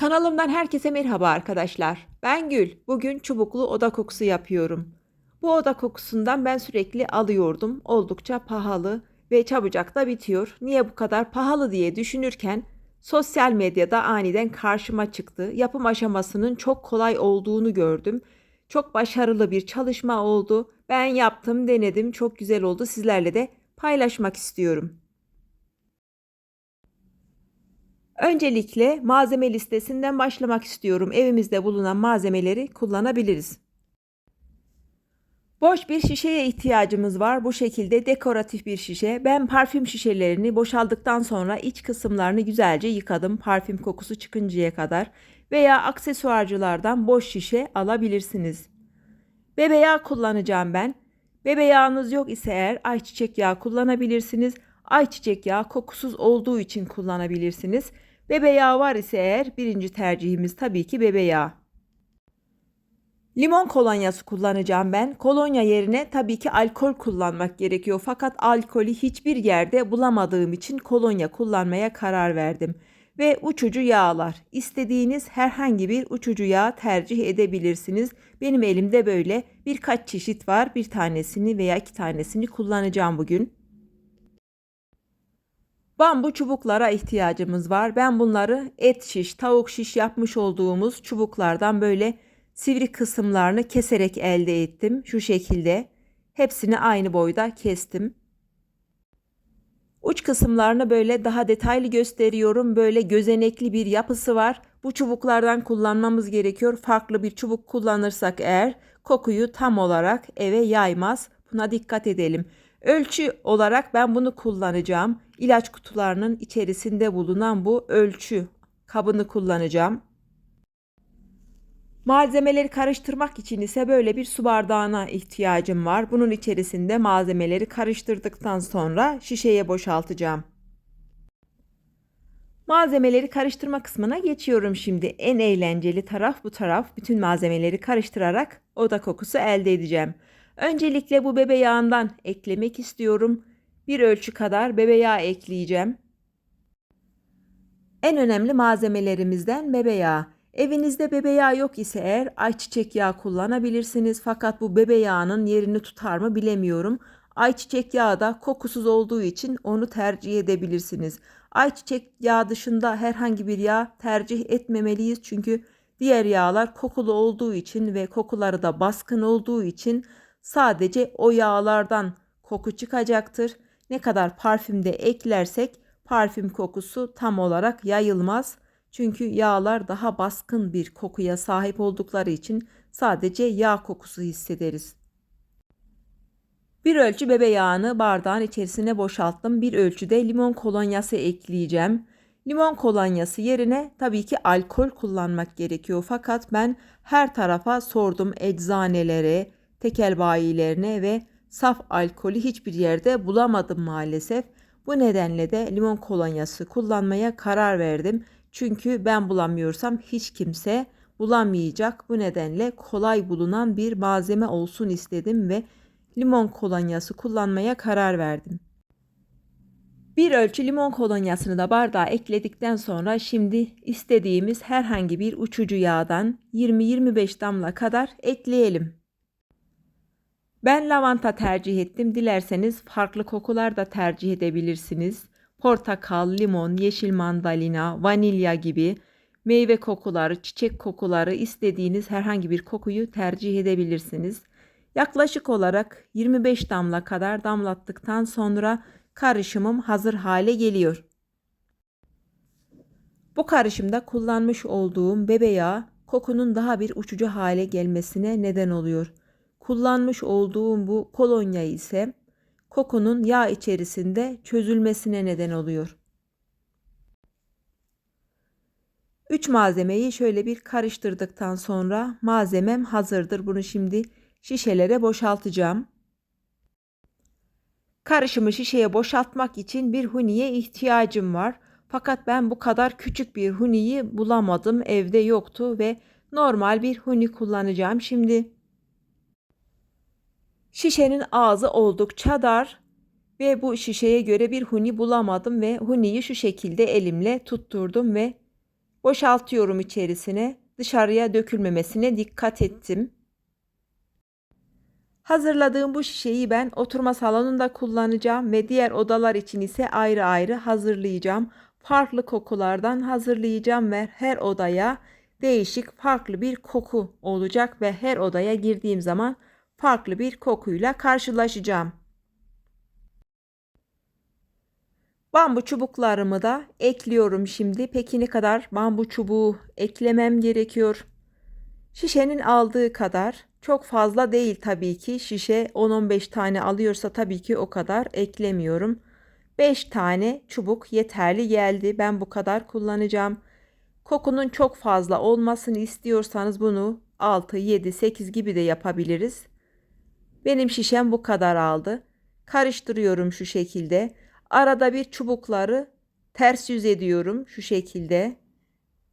Kanalımdan herkese merhaba arkadaşlar. Ben Gül. Bugün çubuklu oda kokusu yapıyorum. Bu oda kokusundan ben sürekli alıyordum. Oldukça pahalı ve çabucak da bitiyor. Niye bu kadar pahalı diye düşünürken sosyal medyada aniden karşıma çıktı. Yapım aşamasının çok kolay olduğunu gördüm. Çok başarılı bir çalışma oldu. Ben yaptım, denedim. Çok güzel oldu. Sizlerle de paylaşmak istiyorum. Öncelikle malzeme listesinden başlamak istiyorum. Evimizde bulunan malzemeleri kullanabiliriz. Boş bir şişeye ihtiyacımız var. Bu şekilde dekoratif bir şişe. Ben parfüm şişelerini boşaldıktan sonra iç kısımlarını güzelce yıkadım. Parfüm kokusu çıkıncaya kadar. Veya aksesuarcılardan boş şişe alabilirsiniz. Bebe yağı kullanacağım ben. Bebe yağınız yok ise eğer ayçiçek yağı kullanabilirsiniz. Ayçiçek yağı kokusuz olduğu için kullanabilirsiniz. Bebe yağı var ise eğer birinci tercihimiz tabii ki bebe yağı. Limon kolonyası kullanacağım ben. Kolonya yerine tabii ki alkol kullanmak gerekiyor. Fakat alkolü hiçbir yerde bulamadığım için kolonya kullanmaya karar verdim. Ve uçucu yağlar. İstediğiniz herhangi bir uçucu yağ tercih edebilirsiniz. Benim elimde böyle birkaç çeşit var. Bir tanesini veya iki tanesini kullanacağım bugün. Bambu çubuklara ihtiyacımız var. Ben bunları et şiş, tavuk şiş yapmış olduğumuz çubuklardan böyle sivri kısımlarını keserek elde ettim. Şu şekilde. Hepsini aynı boyda kestim. Uç kısımlarını böyle daha detaylı gösteriyorum. Böyle gözenekli bir yapısı var. Bu çubuklardan kullanmamız gerekiyor. Farklı bir çubuk kullanırsak eğer kokuyu tam olarak eve yaymaz. Buna dikkat edelim. Ölçü olarak ben bunu kullanacağım. İlaç kutularının içerisinde bulunan bu ölçü kabını kullanacağım. Malzemeleri karıştırmak için ise böyle bir su bardağına ihtiyacım var. Bunun içerisinde malzemeleri karıştırdıktan sonra şişeye boşaltacağım. Malzemeleri karıştırma kısmına geçiyorum şimdi. En eğlenceli taraf bu taraf. Bütün malzemeleri karıştırarak oda kokusu elde edeceğim. Öncelikle bu bebe yağından eklemek istiyorum. Bir ölçü kadar bebe yağı ekleyeceğim. En önemli malzemelerimizden bebe yağı. Evinizde bebe yağı yok ise eğer ayçiçek yağı kullanabilirsiniz. Fakat bu bebe yağının yerini tutar mı bilemiyorum. Ayçiçek yağı da kokusuz olduğu için onu tercih edebilirsiniz. Ayçiçek yağı dışında herhangi bir yağ tercih etmemeliyiz. Çünkü diğer yağlar kokulu olduğu için ve kokuları da baskın olduğu için sadece o yağlardan koku çıkacaktır. Ne kadar parfümde eklersek parfüm kokusu tam olarak yayılmaz. Çünkü yağlar daha baskın bir kokuya sahip oldukları için sadece yağ kokusu hissederiz. Bir ölçü bebe yağını bardağın içerisine boşalttım. Bir ölçüde limon kolonyası ekleyeceğim. Limon kolonyası yerine tabii ki alkol kullanmak gerekiyor. Fakat ben her tarafa sordum eczanelere, tekel bayilerine ve saf alkolü hiçbir yerde bulamadım maalesef. Bu nedenle de limon kolonyası kullanmaya karar verdim. Çünkü ben bulamıyorsam hiç kimse bulamayacak. Bu nedenle kolay bulunan bir malzeme olsun istedim ve limon kolonyası kullanmaya karar verdim. Bir ölçü limon kolonyasını da bardağa ekledikten sonra şimdi istediğimiz herhangi bir uçucu yağdan 20-25 damla kadar ekleyelim. Ben lavanta tercih ettim. Dilerseniz farklı kokular da tercih edebilirsiniz. Portakal, limon, yeşil mandalina, vanilya gibi meyve kokuları, çiçek kokuları istediğiniz herhangi bir kokuyu tercih edebilirsiniz. Yaklaşık olarak 25 damla kadar damlattıktan sonra karışımım hazır hale geliyor. Bu karışımda kullanmış olduğum bebe yağı kokunun daha bir uçucu hale gelmesine neden oluyor. Kullanmış olduğum bu kolonya ise kokunun yağ içerisinde çözülmesine neden oluyor. Üç malzemeyi şöyle bir karıştırdıktan sonra malzemem hazırdır. Bunu şimdi şişelere boşaltacağım. Karışımı şişeye boşaltmak için bir huniye ihtiyacım var. Fakat ben bu kadar küçük bir huniyi bulamadım. Evde yoktu ve normal bir huni kullanacağım. Şimdi Şişenin ağzı oldukça dar ve bu şişeye göre bir huni bulamadım ve huniyi şu şekilde elimle tutturdum ve Boşaltıyorum içerisine. Dışarıya dökülmemesine dikkat ettim. Hazırladığım bu şişeyi ben oturma salonunda kullanacağım ve diğer odalar için ise ayrı ayrı hazırlayacağım. Farklı kokulardan hazırlayacağım ve her odaya değişik farklı bir koku olacak ve her odaya girdiğim zaman farklı bir kokuyla karşılaşacağım. Bambu çubuklarımı da ekliyorum şimdi. Peki ne kadar bambu çubuğu eklemem gerekiyor? Şişenin aldığı kadar çok fazla değil tabii ki. Şişe 10-15 tane alıyorsa tabii ki o kadar eklemiyorum. 5 tane çubuk yeterli geldi. Ben bu kadar kullanacağım. Kokunun çok fazla olmasını istiyorsanız bunu 6, 7, 8 gibi de yapabiliriz. Benim şişem bu kadar aldı. Karıştırıyorum şu şekilde. Arada bir çubukları ters yüz ediyorum şu şekilde.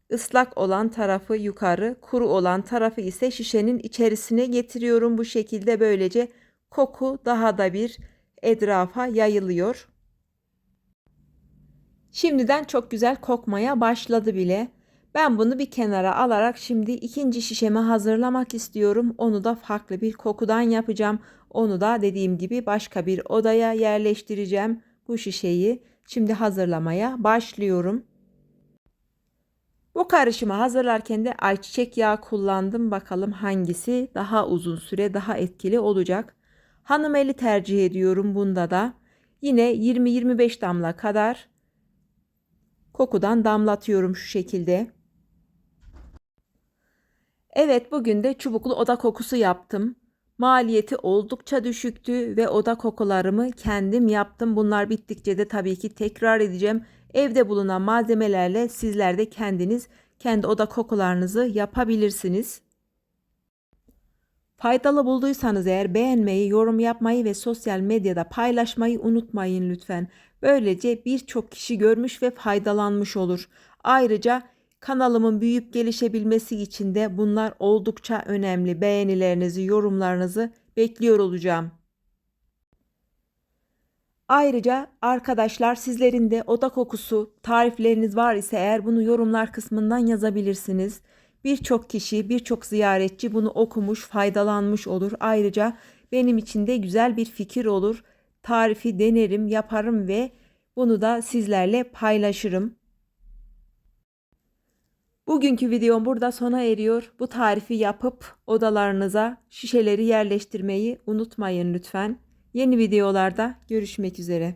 Islak olan tarafı yukarı, kuru olan tarafı ise şişenin içerisine getiriyorum bu şekilde böylece koku daha da bir etrafa yayılıyor. Şimdiden çok güzel kokmaya başladı bile. Ben bunu bir kenara alarak şimdi ikinci şişemi hazırlamak istiyorum. Onu da farklı bir kokudan yapacağım. Onu da dediğim gibi başka bir odaya yerleştireceğim bu şişeyi. Şimdi hazırlamaya başlıyorum. Bu karışımı hazırlarken de ayçiçek yağı kullandım. Bakalım hangisi daha uzun süre daha etkili olacak. Hanım eli tercih ediyorum bunda da. Yine 20-25 damla kadar kokudan damlatıyorum şu şekilde. Evet bugün de çubuklu oda kokusu yaptım. Maliyeti oldukça düşüktü ve oda kokularımı kendim yaptım. Bunlar bittikçe de tabii ki tekrar edeceğim. Evde bulunan malzemelerle sizler de kendiniz kendi oda kokularınızı yapabilirsiniz. Faydalı bulduysanız eğer beğenmeyi, yorum yapmayı ve sosyal medyada paylaşmayı unutmayın lütfen. Böylece birçok kişi görmüş ve faydalanmış olur. Ayrıca kanalımın büyüyüp gelişebilmesi için de bunlar oldukça önemli. Beğenilerinizi, yorumlarınızı bekliyor olacağım. Ayrıca arkadaşlar sizlerin de oda kokusu tarifleriniz var ise eğer bunu yorumlar kısmından yazabilirsiniz. Birçok kişi, birçok ziyaretçi bunu okumuş, faydalanmış olur. Ayrıca benim için de güzel bir fikir olur. Tarifi denerim, yaparım ve bunu da sizlerle paylaşırım. Bugünkü videom burada sona eriyor. Bu tarifi yapıp odalarınıza şişeleri yerleştirmeyi unutmayın lütfen. Yeni videolarda görüşmek üzere.